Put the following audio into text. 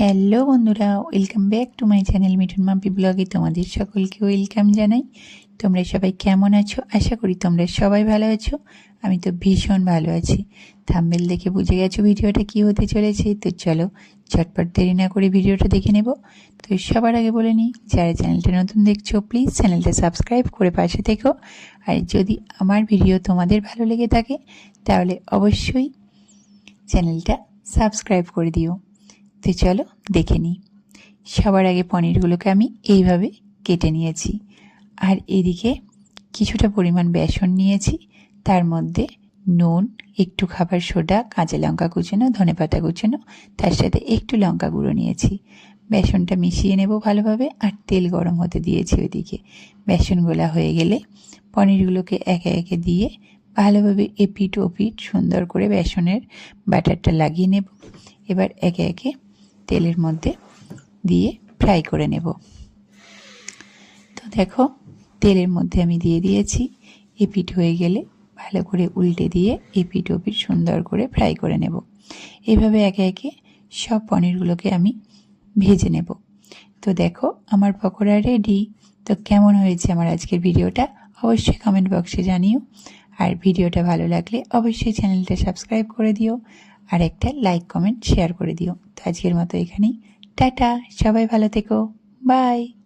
Hello বন্ধুরা welcome back to my channel Mithun Mampi ব্লগে তোমাদের সকলকে ওয়েলকাম জানাই। তোমরা সবাই কেমন আছো? আশা করি তোমরা সবাই ভালো আছো। আমি তো ভীষণ ভালো আছি। থাম্বেল দেখে বুঝে গেছো ভিডিওটা কি হতে চলেছে? তো চলো চটপট দেরি না করে ভিডিওটা দেখে নেব। তো সবার আগে বলে নিই, যারা চ্যানেলটা নতুন দেখছ প্লিজ চ্যানেলটা সাবস্ক্রাইব করে পাশে থেকো। আর যদি আমার ভিডিও তোমাদের ভালো লেগে থাকে, তাহলে অবশ্যই চ্যানেলটা সাবস্ক্রাইব করে দিও। তো চলো, দেখে নিই। সবার আগে পনিরগুলোকে আমি এইভাবে কেটে নিয়েছি। আর এদিকে কিছুটা পরিমাণ বেসন নিয়েছি। তার মধ্যে নুন, একটু খাবার সোডা, কাঁচা লঙ্কা কুচানো, ধনে পাতা কুচানো, তার সাথে একটু লঙ্কা গুঁড়ো নিয়েছি। বেসনটা মিশিয়ে নেব ভালোভাবে আর তেল গরম হতে দিয়েছি ওইদিকে। বেসন গোলা হয়ে গেলে পনিরগুলোকে একে একে দিয়ে ভালোভাবে এপিট ওপিট সুন্দর করে বেসনের ব্যাটারটা লাগিয়ে নেব। এবার একে একে তেলের মধ্যে দিয়ে ফ্রাই করে নেব। তো দেখো, তেলের মধ্যে আমি দিয়ে দিয়েছি। এপিট হয়ে গেলে ভালো করে উল্টে দিয়ে এপিট ওপিট সুন্দর করে ফ্রাই করে নেব। এভাবে একে একে সব পনিরগুলোকে আমি ভেজে নেব। তো দেখো, আমার পকোড়া রেডি তো কেমন হয়েছে আমার আজকের ভিডিওটা অবশ্যই কমেন্ট বক্সে জানিও। আর ভিডিওটা ভালো লাগলে অবশ্যই চ্যানেলটা সাবস্ক্রাইব করে দিও। আর একটা লাইক কমেন্ট শেয়ার করে দিও। তো আজকের মতো এখানেই। টাটা সবাই ভালো থেকো। বাই।